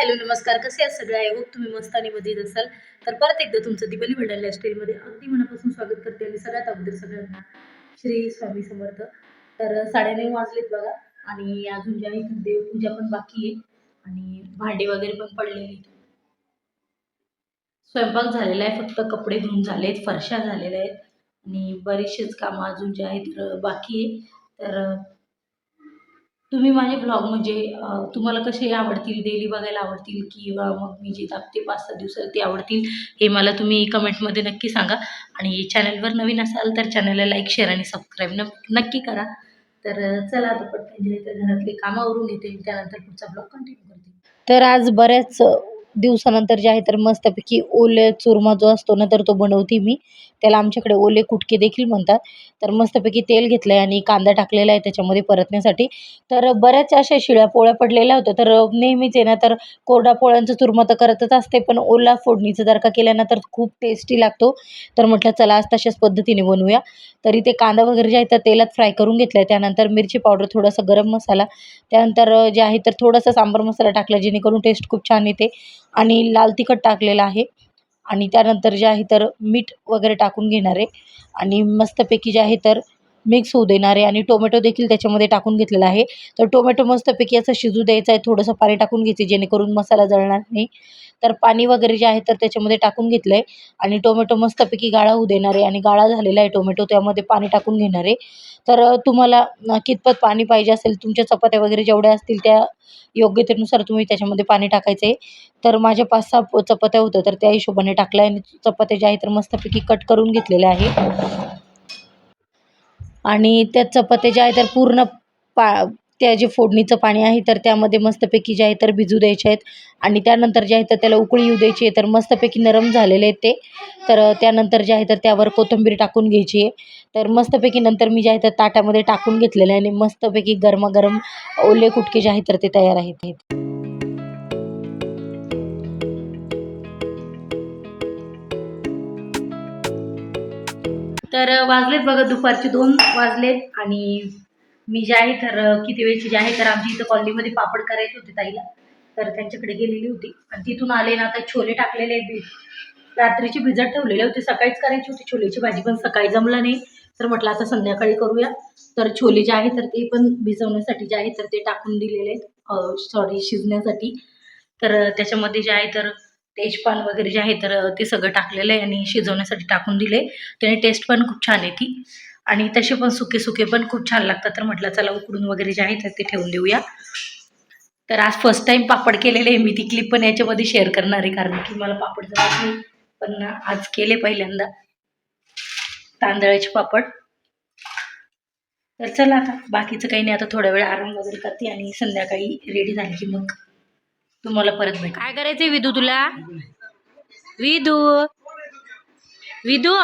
Hello नमस्कार. कसे आहात सगळे? आहे तुम्ही मस्त आणि मजेत असाल. तर परत एकदा तुमचं दीपाली भंडार लाईफस्टाईलमध्ये अगदी मनापासून स्वागत करते आणि सगळ्यात अगोदर सगळ्यांना श्री स्वामी समर्थ. तर साडेनऊ वाजलेत बघा आणि अजून ज्या इथं देवपूजा पण बाकी आहे आणि भांडे वगैरे पण पडलेले स्वयंपाक झालेला आहे फक्त कपडे धुवून झालेत फरशा झालेल्या आहेत आणि बरीचशीच कामं अजून जे आहेत बाकी आहे. तर तुम्ही माझे ब्लॉग म्हणजे तुम्हाला कसे आवडतील? डेली बघायला आवडतील? किंवा मग मी जे दाखते पाच सहा दिवसात ते आवडतील? हे मला तुम्ही कमेंटमध्ये नक्की सांगा. आणि चॅनलवर नवीन असाल तर चॅनलला लाईक शेअर आणि सबस्क्राईब न नक्की करा. तर चला आता पटकन जे घरातले कामावरून येते. त्यानंतर पुढचा ब्लॉग कंटिन्यू करते. तर आज बऱ्याच दिवसानंतर जे आहे तर मस्तपैकी ओले चुरमा जो असतो ना तर तो बनवते मी. त्याला आमच्याकडे ओले कुटके देखील म्हणतात. तर मस्तपैकी तेल घेतलं आहे आणि कांदा टाकलेला आहे त्याच्यामध्ये परतण्यासाठी. तर बऱ्याच अशा शिळ्या पोळ्या पडलेल्या होत्या. तर नेहमीच आहे ना तर कोरडा पोळ्यांचं चुरमा तर करतच असते पण ओला फोडणीचं जर का केलं ना तर खूप टेस्टी लागतो. तर म्हटलं चला आज तशाच पद्धतीने बनवूया. तर इथे कांदा वगैरे जे आहे तर तेलात फ्राय करून घेतलं आहे त्यानंतर मिरची पावडर थोडासा गरम मसाला. त्यानंतर जे आहे तर थोडासा सांबार मसाला टाकला जेणेकरून टेस्ट खूप छान येते. आणि लाल तिखट टाकलेलं आहे. आणि त्यानंतर जे आहे तर मीठ वगैरे टाकून घेणार आहे. आणि मस्तपैकी जे आहे तर मिक्स होऊ देणार आहे. आणि टोमॅटो देखील त्याच्यामध्ये टाकून घेतलेला आहे. तर टोमॅटो मस्तपैकी असं शिजू द्यायचं आहे. थोडंसं पाणी टाकून घ्यायचे जेणेकरून मसाला जळणार नाही. तर पाणी वगैरे जे आहे तर त्याच्यामध्ये टाकून घेतलं आहे आणि टोमॅटो मस्तपैकी गाळा होऊ देणार आहे. आणि गाळा झालेला आहे टोमॅटो त्यामध्ये पाणी टाकून घेणार आहे. तर तुम्हाला कितपत पाणी पाहिजे असेल तुमच्या चपात्या वगैरे जेवढ्या असतील त्या योग्यतेनुसार तुम्ही त्याच्यामध्ये पाणी टाकायचं आहे. तर माझ्या पाच सहा चपात्या होत्या तर त्या हिशोबाने टाकल्या. आणि चपात्या ज्या आहेत तर मस्तपैकी कट करून घेतलेल्या आहे आणि त्या चपात्या ज्या आहे तर पूर्ण पा त्या जे फोडणीचं पाणी आहे तर त्यामध्ये मस्तपैकी जे आहे तर भिजू द्यायचे आहेत. आणि त्यानंतर जे आहे तर त्याला उकळी येऊ द्यायची आहे तर मस्तपैकी नरम झालेले आहेत ते. तर त्यानंतर जे आहे तर त्यावर कोथिंबीर टाकून घ्यायची आहे. तर मस्तपैकी नंतर मी जे आहे तर ताटामध्ये टाकून घेतलेलं आहे आणि मस्तपैकी गरमागरम ओले कुटके जे आहेत तर ते तयार आहेत. तर वाजलेत बघा दुपारचे दोन वाजलेत आणि मी जे आहे तर किती वेळची जे आहे तर आमची इथं कॉलनीमध्ये पापड करायचे होते ताईला. तर त्यांच्याकडे गेलेली होती. आणि तिथून आले ना आता छोले टाकलेले आहेत. बी रात्रीचे भिजत ठेवलेले होते. सकाळीच करायची होती. छोलेची भाजी पण सकाळी जमला नाही. तर म्हटलं आता संध्याकाळी करूया. तर छोले जे आहे तर ते पण भिजवण्यासाठी जे आहे तर ते टाकून दिलेले आहेत. सॉरी शिजण्यासाठी. तर त्याच्यामध्ये जे आहे तर तेजपान वगैरे जे आहे तर ते सगळं टाकलेलं आहे आणि शिजवण्यासाठी टाकून दिले. त्याने टेस्ट पण खूप छान येते आणि तसे पण सुके सुके पण खूप छान लागतात. तर म्हटलं चला उकडून वगैरे जे आहे तर ते ठेवून देऊया. तर आज फर्स्ट टाइम पापड केलेले आहे. मी ती क्लिप पण याच्यामध्ये शेअर करणार आहे. कारण की मला पापड जमत नाही पण आज केले पहिल्यांदा तांदळाचे पापड. तर चला आता बाकीचं काही नाही. आता थोड्या वेळ आराम वगैरे करते आणि संध्याकाळी रेडी झाली की मग तुम्हाला परत भेट. काय करायचंय विदू तुला? विदू? विदू?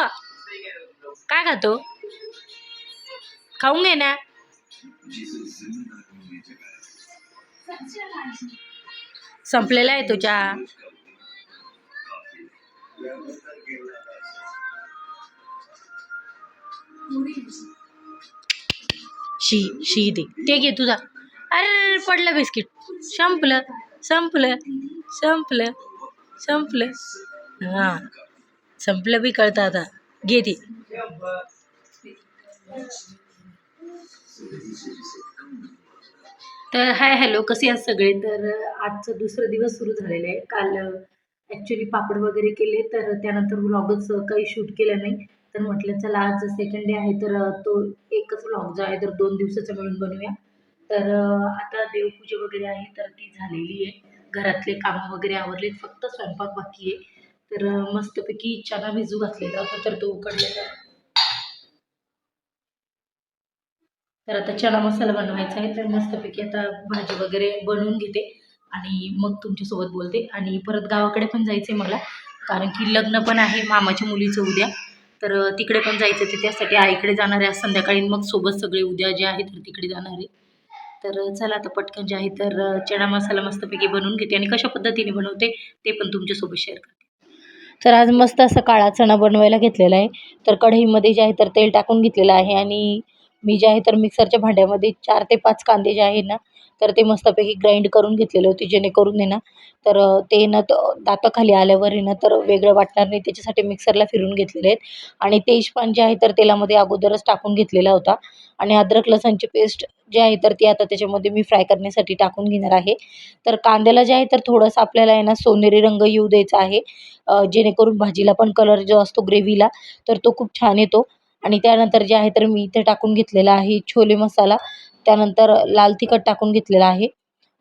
काय खातो? खाऊन घे ना। संपलेला आहे तुझ्या शी शी दे, ते घे तुझा। अरे, पडलं बिस्किट। संपलं संपलं संपलं संपलं। हाँ, संपलं बी कळतं आता। घे ते। तर हाय हॅलो कसे आहात सगळे? तर आजचं दुसरं दिवस सुरू झालेलं आहे. काल ॲक्च्युली पापड वगैरे केले तर त्यानंतर व्लॉगच काही शूट केलं नाही. तर म्हटलं चला आज सेकंड डे आहे तर तो एकच व्लॉग जो आहे तर दोन दिवसाचा मिळून बनवूया. तर आता देवपूजा वगैरे आहे तर ती झालेली आहे. घरातले कामं वगैरे आवरले फक्त स्वयंपाक बाकी आहे. तर मस्तपैकी चना भिजू घातलेला होता तर तो उकडलेला आहे तर आता चना मसाला बनवायचा आहे. तर मस्तपैकी आता भाजी वगैरे बनवून घेते आणि मग तुमच्यासोबत बोलते. आणि परत गावाकडे पण जायचं आहे मला कारण की लग्न पण आहे मामाच्या मुलीचं उद्या. तर तिकडे पण जायचं आहे त्यासाठी आईकडे जाणार आहे. आज संध्याकाळी मग सोबत सगळे उद्या जे आहे तर तिकडे जाणार आहे. तर चला आता पटकन जे आहे तर चणा मसाला मस्तपैकी बनवून घेते आणि कशा पद्धतीने बनवते ते पण तुमच्यासोबत शेअर करते. तर आज मस्त असा काळा चणा बनवायला घेतलेला आहे. तर कढईमध्ये जे आहे तर तेल टाकून घेतलेलं आहे आणि मी जे आहे तर मिक्सरच्या भांड्यामध्ये चार ते पाच कांदे जे आहे ना तर ते मस्तपैकी ग्राइंड करून घेतलेले होते. जेणेकरून आहे ना तर ते ना दाताखाली आल्यावर आहे ना तर वेगळं वाटणार नाही. त्याच्यासाठी मिक्सरला फिरून घेतलेले आहेत. आणि तेजपान जे आहे तर तेलामध्ये अगोदरच टाकून घेतलेला होता. आणि अद्रक लसणची पेस्ट जी आहे तर ती आता त्याच्यामध्ये मी फ्राय करण्यासाठी टाकून घेणार आहे. तर कांद्याला जे आहे तर थोडंसं आपल्याला आहे ना सोनेरी रंग येऊ द्यायचा आहे. जेणेकरून भाजीला पण कलर जो असतो ग्रेव्हीला तर तो खूप छान येतो. आणि त्यानंतर जे आहे तर मी इथे टाकून घेतलेला आहे छोले मसाला. त्यानंतर लाल तिखट टाकून घेतलेला आहे.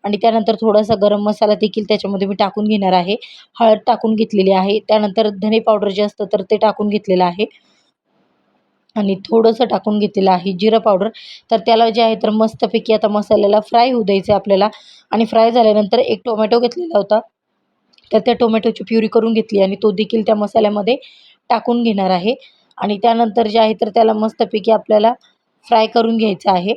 आणि त्यानंतर थोडासा गरम मसाला देखील त्याच्यामध्ये मी टाकून घेणार आहे. हळद टाकून घेतलेली आहे. त्यानंतर धने पावडर जे असतं तर ते टाकून घेतलेलं आहे. आणि थोडंसं टाकून घेतलेलं आहे जिरं पावडर. तर त्याला जे आहे तर मस्तपैकी आता मसाल्याला फ्राय होऊ द्यायचं आहे आपल्याला. आणि फ्राय झाल्यानंतर एक टोमॅटो घेतलेला होता. तर त्या टोमॅटोची प्युरी करून घेतली आणि तो देखील त्या मसाल्यामध्ये टाकून घेणार आहे. आणि त्यानंतर जे आहे तर त्याला मस्तपैकी आपल्याला फ्राय करून घ्यायचं आहे.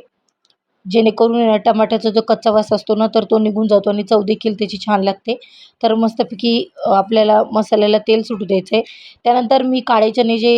जेणेकरून टमाट्याचा जो कच्चा वास असतो ना तर तो निघून जातो आणि चव देखील त्याची छान लागते. तर मस्तपैकी आपल्याला मसाल्याला तेल सुटू द्यायचं आहे त्यानंतर मी काळे चणे जे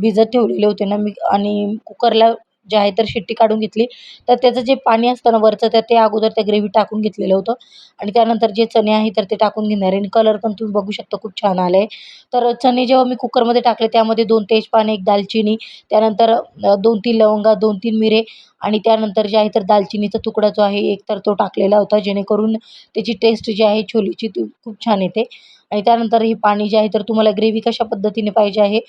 भिजत ठेवलेले होते ना मी आणि कुकरला जे आहे तर शिट्टी काढून घेतली. तर त्याचं जे पाणी असतं ना वरचं तर ते अगोदर त्या ग्रेव्ही टाकून घेतलेलं होतं. आणि त्यानंतर जे चणे आहे तर ते टाकून घेणार आहे. आणि कलर पण तुम्ही बघू शकता खूप छान आलं आहे तर चणे जेव्हा मी कुकरमध्ये टाकले त्यामध्ये दोन तेजपान एक दालचिनी त्यानंतर दोन तीन लवंगा दोन तीन मिरे आणि त्यानंतर जे आहे तर दालचिनीचा तुकडा जो आहे एक तर तो टाकलेला होता. जेणेकरून त्याची टेस्ट जी आहे छोलीची ती खूप छान येते. आणि त्यानंतर हे पाणी जे आहे तर तुम्हाला ग्रेव्ही कशा पद्धतीने पाहिजे आहे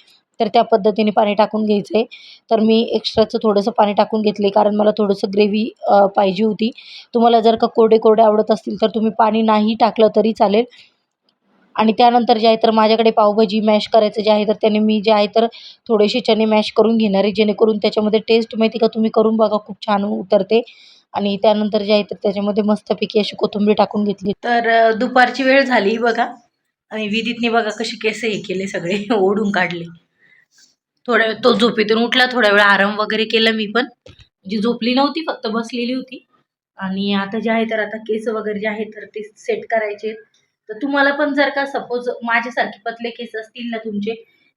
तर त्या पद्धतीने पाणी टाकून घ्यायचं आहे तर मी एक्स्ट्राचं थोडंसं पाणी टाकून घेतले कारण मला थोडंसं ग्रेव्ही पाहिजे होती. तुम्हाला जर का कोरडे कोरडे आवडत असतील तर तुम्ही पाणी नाही टाकलं तरी चालेल. आणि त्यानंतर जे आहे तर माझ्याकडे पावभाजी मॅश करायचं जे आहे तर त्याने मी जे आहे तर थोडेसे चणे मॅश करून घेणार आहे. जेणेकरून त्याच्यामध्ये टेस्ट माहिती का? तुम्ही करून बघा खूप छान उतरते. आणि त्यानंतर जे आहे तर त्याच्यामध्ये मस्तपैकी अशी कोथिंबीर टाकून घेतली. तर दुपारची वेळ झाली बघा. आणि विदितने बघा कशी केस हे केले सगळे ओढून काढले. थोड्या वेळ तो झोपेतून उठला थोड्या वेळ आराम वगैरे केला मी पण. जी झोपली नव्हती फक्त बसलेली होती. आणि आता जे आहे तर आता केस वगैरे जे आहे तर ते सेट करायचे तर तुम्हाला पण जर का सपोज माझ्यासारखे पतले केस असतील ना तुमचे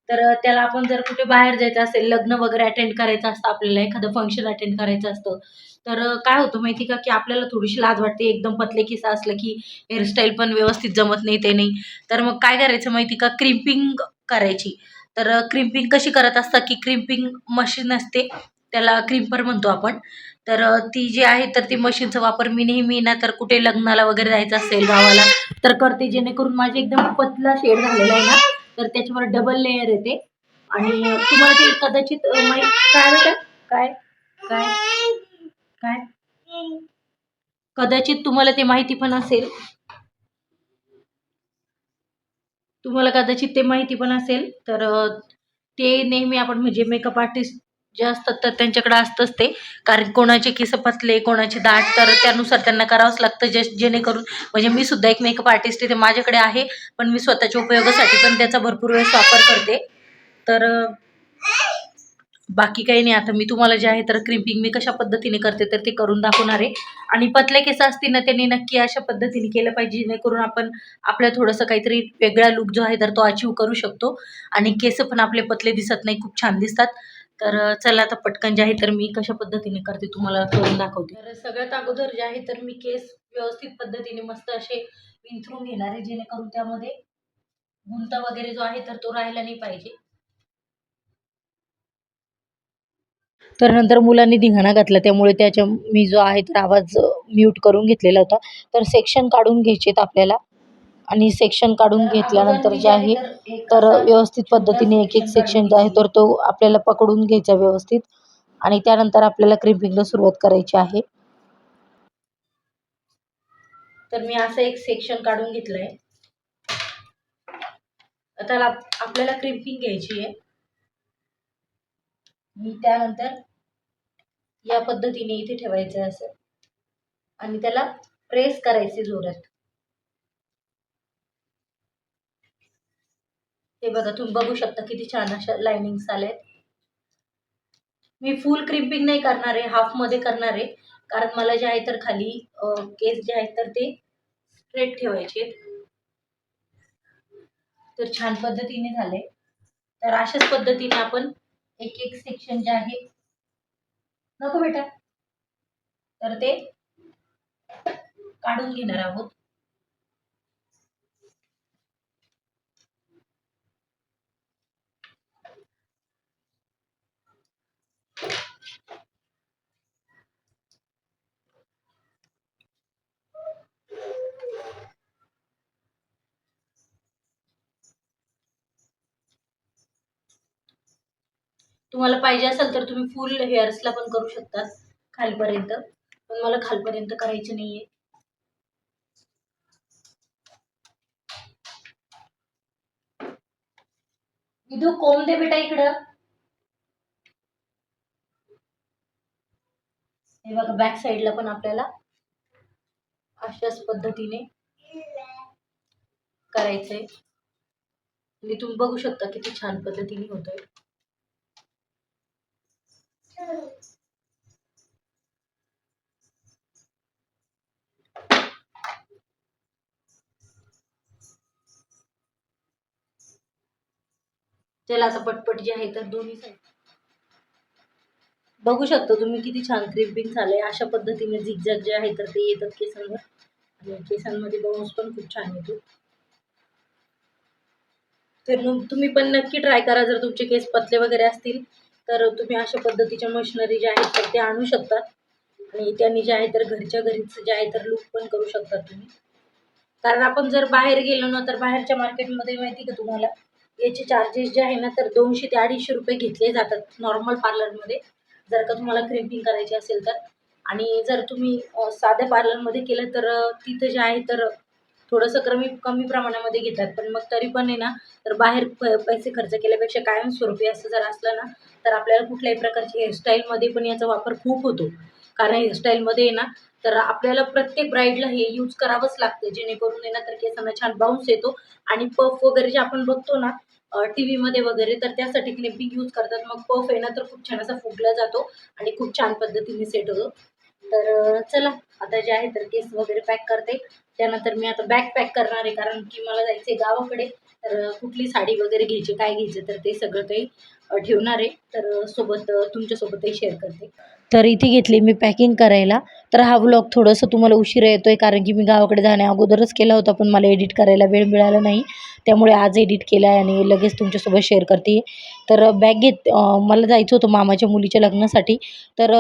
तर त्याला आपण जर कुठे बाहेर जायचं असेल लग्न वगैरे अटेंड करायचं असतं आपल्याला एखादं फंक्शन अटेंड करायचं असतं तर काय होतं माहिती का की आपल्याला थोडीशी लाज वाटते. एकदम पतले केस असलं की हेअरस्टाईल पण व्यवस्थित जमत नाही ते नाही. तर मग काय करायचं माहिती का क्रिम्पिंग करायची. तर क्रिम्पिंग कशी करत असतात की क्रिम्पिंग मशीन असते त्याला क्रिम्पर म्हणतो आपण. तर ती जी आहे तर ती मशीनचा वापर मी नेहमी ना तर कुठे लग्नाला वगैरे जायचं असेल गावाला तर करते. जेणेकरून माझे एकदम पतला शेड झालेला आहे ना तर त्याच्यावर डबल लेअर येते. आणि तुम्हाला ते कदाचित माहीत काय बेटा? काय? काय? काय? कदाचित तुम्हाला ते माहिती पण असेल. तुम्हाला कदाचित ते माहिती पण असेल तर ते नेहमी आपण म्हणजे मेकअप आर्टिस्ट जे असतात तर त्यांच्याकडे असतंच ते. कारण कोणाचे केस फसले कोणाचे दाट तर त्यानुसार त्यांना करावंच लागतं जे जेणेकरून म्हणजे मी सुद्धा एक मेकअप आर्टिस्ट आहे ते माझ्याकडे आहे पण मी स्वतःच्या उपयोगासाठी पण त्याचा भरपूर वेळेस वापर करते. तर बाकी काही नाही आता मी तुम्हाला जे आहे तर क्रिम्पिंग मी कशा पद्धतीने करते तर ते करून दाखवणार आहे. आणि पतले केस असतील ना त्यांनी नक्की अशा पद्धतीने केलं पाहिजे जेणेकरून आपण आपल्या थोडंसं काहीतरी वेगळा लुक जो आहे तर तो अचीव करू शकतो. आणि केस पण आपले पतले दिसत नाही खूप छान दिसतात. तर चला आता पटकन जे आहे तर मी कशा पद्धतीने करते तुम्हाला करून दाखवते. तर सगळ्यात अगोदर जे आहे तर मी केस व्यवस्थित पद्धतीने मस्त असे विंथरून घेणार आहे जेणेकरून त्यामध्ये गुंता वगैरे जो आहे तर तो राहिला नाही पाहिजे. तर नंतर मुलांनी धिंगाणा घातला. त्यामुळे त्याच्या मी जो आहे तर आवाज म्यूट करून घेतलेला होता. तर सेक्शन काढून घ्यायचेत आपल्याला. आणि सेक्शन काढून घेतल्यानंतर जे आहे तर व्यवस्थित पद्धतीने एक एक सेक्शन जो आहे तर तो आपल्याला पकडून घ्यायचा व्यवस्थित. आणि त्यानंतर आपल्याला क्रिम्पिंगला सुरुवात करायची आहे. तर मी असं एक सेक्शन काढून घेतलंय. आता आपल्याला क्रिम्पिंग घ्यायची आहे. मी त्यानंतर या पद्धतीने इथे ठेवायचं असं. आणि त्याला प्रेस करायचे जोरात. हे बघा तुम्ही बघू शकता किती छान अशा लाईनिंग्स आल्यात मी फुल क्रिम्पिंग नाही करणार आहे हाफमध्ये करणार आहे. कारण मला जे आहे तर खाली केस जे आहेत तर ते स्ट्रेट ठेवायचे तर छान पद्धतीने झाले. तर अशाच पद्धतीने आपण एक एक सेक्शन जे आहे. नको बेटा. तर ते काढून घेणार आहोत. तुम्हाला पाहिजे असेल तर तुम्ही फुल हेअर्सला पण करू शकता खालपर्यंत. पण मला खालपर्यंत करायचं नाहीये. विधू कोंब दे बेटा इकडं? हे बघा बॅक साईडला पण आपल्याला अशाच पद्धतीने करायचंय. आणि तुम्ही बघू शकता किती छान पद्धतीने होतंय. त्याला आता पटपट जे आहे तर दोन्ही साईड बघू शकता तुम्ही किती छान क्रिपिंग झालंय. अशा पद्धतीने झिगझॅग जे आहे तर ते येतात केसांवर. आणि केसांमध्ये बाउन्स पण खूप छान येतो. तर मग तुम्ही पण नक्की ट्राय करा जर तुमचे केस पतले वगैरे असतील. तर तुम्ही अशा पद्धतीच्या मशिनरी ज्या आहेत तर ते आणू शकतात आणि त्यांनी जे आहे तर घरच्या घरीच जे आहे तर लूक पण करू शकता तुम्ही. कारण आपण जर बाहेर गेलो ना तर बाहेरच्या मार्केटमध्ये माहिती का तुम्हाला? याचे चार्जेस जे आहे ना तर दोनशे ते अडीचशे रुपये घेतले जातात नॉर्मल पार्लरमध्ये जर का तुम्हाला क्रिम्पिंग करायची असेल तर. आणि जर तुम्ही साध्या पार्लरमध्ये केलं तर तिथं जे आहे तर थोडंसं कमी कमी प्रमाणामध्ये घेतात. पण मग तरी पण आहे ना तर बाहेर प पैसे खर्च केल्यापेक्षा कायमस्वरूपी असं जर असलं ना तर आपल्याला कुठल्याही प्रकारची हेअरस्टाईलमध्ये पण याचा वापर खूप होतो. कारण हेअरस्टाईलमध्ये ना तर आपल्याला प्रत्येक ब्राईडला हे यूज करावंच लागतं. जेणेकरून आहे ना तर केसांना छान बाउन्स येतो. आणि पफ वगैरे जे आपण बघतो ना टी व्हीमध्ये वगैरे तर त्यासाठी क्लिपिंग यूज करतात. मग पफ आहे ना तर खूप छान असा फुगला जातो. आणि खूप छान पद्धतीने सेट होतो. तर चला आता जे आहे तर केस वगैरे पॅक करते. त्यानंतर मी आता बॅग पॅक करणार आहे कारण की मला जायचं आहे गावाकडे. तर कुठली साडी वगैरे घ्यायची काय घ्यायचं तर ते सगळं काही ठेवणार आहे. तर सोबत तुमच्यासोबतही शेअर करते. तर इथे घेतली मी पॅकिंग करायला. तर हा व्लॉग थोडंसं तुम्हाला उशिरा येतो आहे कारण की मी गावाकडे जाण्या अगोदरच केला होता पण मला एडिट करायला वेळ मिळाला नाही. त्यामुळे आज एडिट केला आहे आणि लगेच तुमच्यासोबत शेअर करते. तर बॅग घेत मला जायचं होतं मामाच्या मुलीच्या लग्नासाठी. तर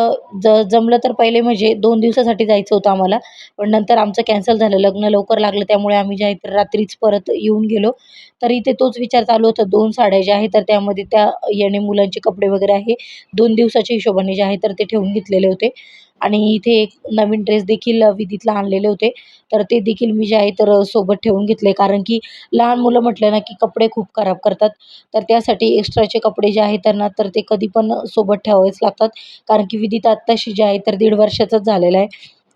ज जमलं तर पहिले म्हणजे दोन दिवसासाठी जायचं होतं आम्हाला. पण नंतर आमचं कॅन्सल झालं लग्न लवकर लागलं त्यामुळे आम्ही जे आहे तर रात्रीच परत येऊन गेलो. तर इथे तोच विचार चालू होता दोन साड्या ज्या आहेत तर त्यामध्ये त्या याने मुलांचे कपडे वगैरे आहे. दोन दिवसाच्या हिशोबाने जे आहे तर ते ठेवून घेतलेले होते. आणि इथे एक नवीन ड्रेस देखील विधीतला आणलेले होते. तर ते देखील मी जे आहे तर सोबत ठेवून घेतले. कारण की लहान मुलं म्हटलं ना की कपडे खूप खराब करतात. तर त्यासाठी एक्स्ट्राचे कपडे जे आहेत तर ना तर ते कधी पण सोबत ठेवावेच लागतात. कारण की विदित आत्ताशी जे आहे तर दीड वर्षाचाच झालेला आहे.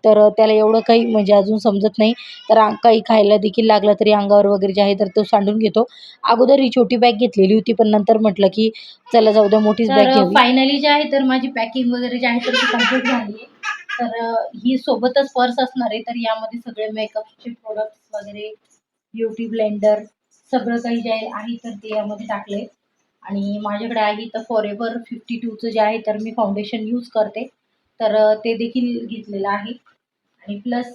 तर त्याला एवढं काही म्हणजे अजून समजत नाही. तर काही खायला देखील लागलं तरी अंगावर वगैरे जे आहे तर तो सांडून घेतो. अगोदर ही छोटी बॅग घेतलेली होती पण नंतर म्हटलं की चला जाऊ द्या मोठीच बॅग फायनली जे आहे तर माझी पॅकिंग वगैरे जे आहे तर कंप्लीट झाली आहे. तर ही सोबतच पर्स असणार आहे तर यामध्ये सगळे मेकअपचे प्रोडक्ट्स वगैरे ब्युटी ब्लेंडर सगळं काही जे आहे तर ते यामध्ये टाकले आणि माझ्याकडे आहे तर फॉरेवर फिफ्टी टूचं जे आहे तर मी फाउंडेशन यूज करते. तर ते देखील घेतलेलं आहे. आणि प्लस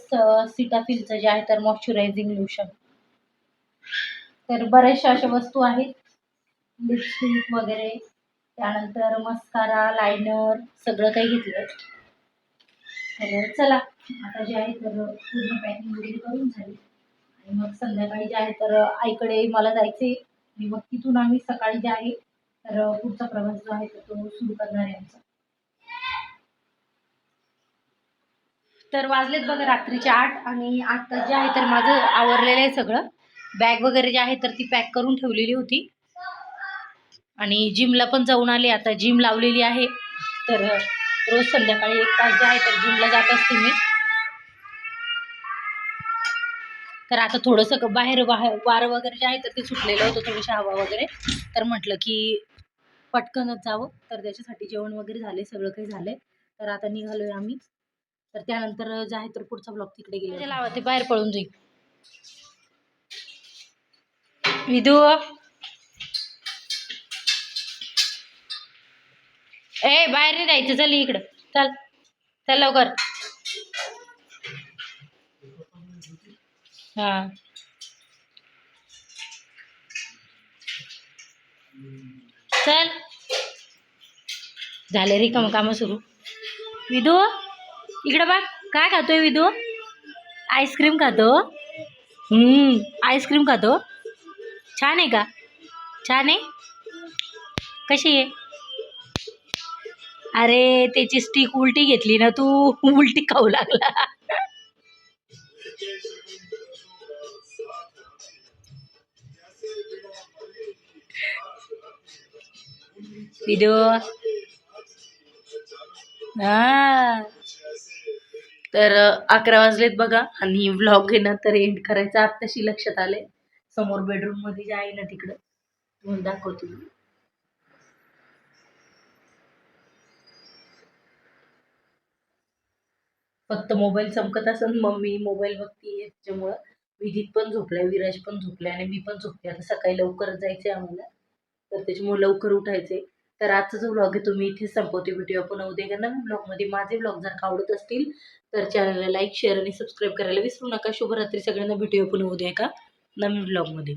सिटाफिलचं जे आहे तर मॉइश्चरायझिंग लोशन तर बऱ्याचशा अशा वस्तू आहेत. लिपस्टिक वगैरे त्यानंतर मस्कारा लायनर सगळं काही घेतलं तर चला आता जे आहे तर पूर्ण पॅकिंग वगैरे करून झाली. आणि मग संध्याकाळी जे आहे तर आईकडे मला जायचे आणि मग तिथून आम्ही सकाळी जे आहे तर पुढचा प्रवास जो आहे तो सुरू करणार आहे आमचा. तर वाजलेत बघा रात्रीचे आठ आणि आता जे आहे तर माझं आवरलेलं आहे सगळं. बॅग वगैरे जे आहे तर ती पॅक करून ठेवलेली होती. आणि जिमला पण जाऊन आले. आता जिम लावलेली आहे. तर रोज संध्याकाळी एक तास जे आहे तर जिमला जात असते मी. तर आता थोडंसं बाहेर वाह वारं वगैरे जे आहे तर ते सुटलेलं होतं थोडीशी हवा वगैरे. तर म्हटलं की पटकनच जावं. तर त्याच्यासाठी जेवण वगैरे झाले सगळं काही झालंय. तर आता निघालोय आम्ही. तर त्यानंतर जे आहे तर पुढचा ब्लॉग तिकडे गेले लावा ते बाहेर पळून जाईल. विधू ए बाहेर नाही जायचं. चल इकडं. चल. चल लवकर. हा. चल. झाले रे काम कामं सुरू. विदू इकडं बघ. काय खातोय विदू? आईस्क्रीम खातो. हम्म, आईस्क्रीम खातो. छान आहे का? छान आहे? कशी आहे? अरे त्याची स्टिक उलटी घेतली ना तू. उलटी खाऊ लागला. विदू. हा. तर अकरा वाजलेत बघा. आणि व्लॉग घेणं ना तर एंड करायचं. आत्ताशी लक्षात आले समोर बेडरूममध्ये जे आहे ना तिकडं. तुम्हाला दाखवतो फक्त मोबाईल चमकत असेल मम्मी मोबाईल बघतीये त्याच्यामुळं विदित पण झोपलाय विराज पण झोपलाय आणि मी पण झोपते. आता सकाळी लवकर आहे आम्हाला. तर त्याच्यामुळे लवकर उठायचे तर आजचा जो व्लॉग आहे तुम्ही इथे इथेच संपवते. व्हिडिओ आपण उद्या का नवीन ब्लॉगमध्ये माझे ब्लॉग जर का आवडत असतील तर चॅनलला लाईक शेअर आणि सबस्क्राईब करायला विसरू नका. शुभरात्री सगळ्यांना. व्हिडिओ आपण उद्या एका नवीन ब्लॉगमध्ये